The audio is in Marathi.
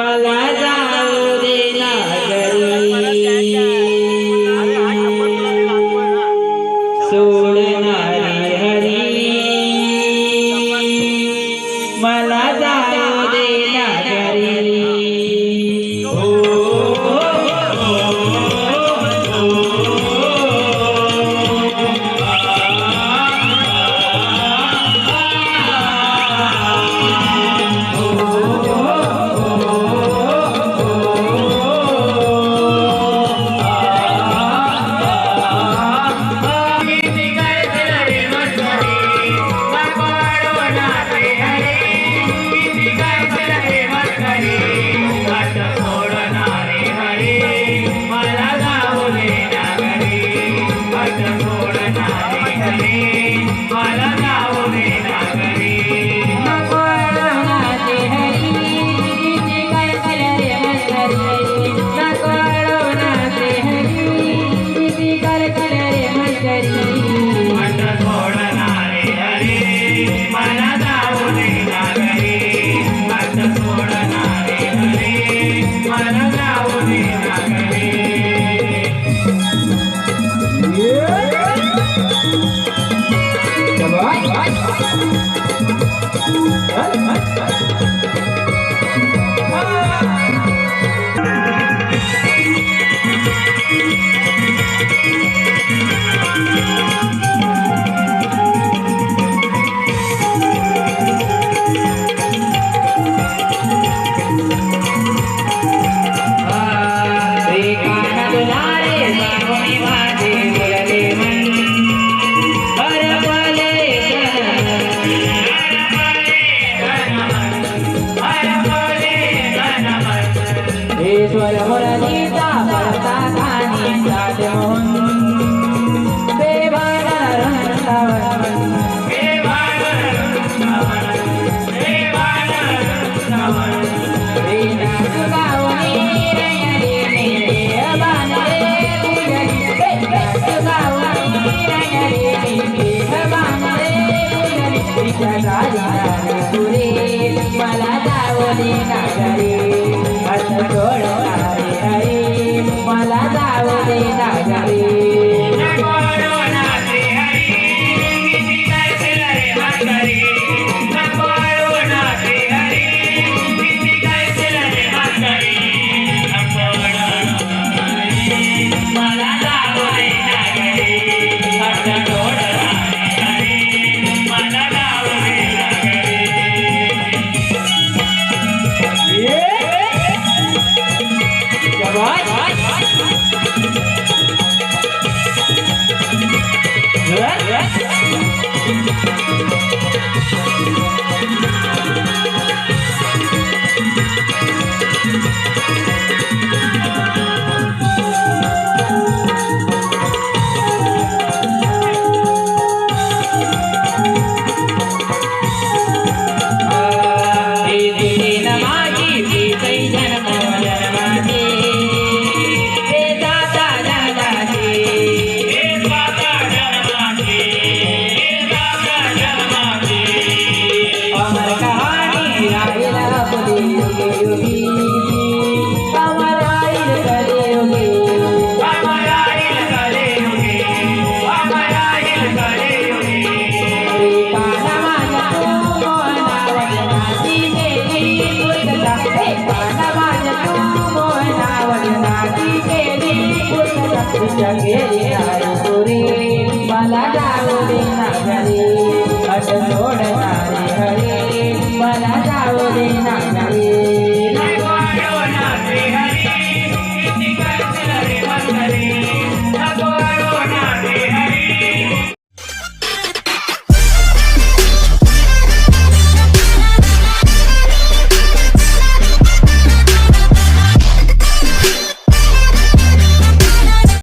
मला जाऊ देना घरी सोडणारी हरी नावने लागले Por eso el amor a मला जाऊ दे मला जाऊ दे ना घरी अट सोडणारे हरी.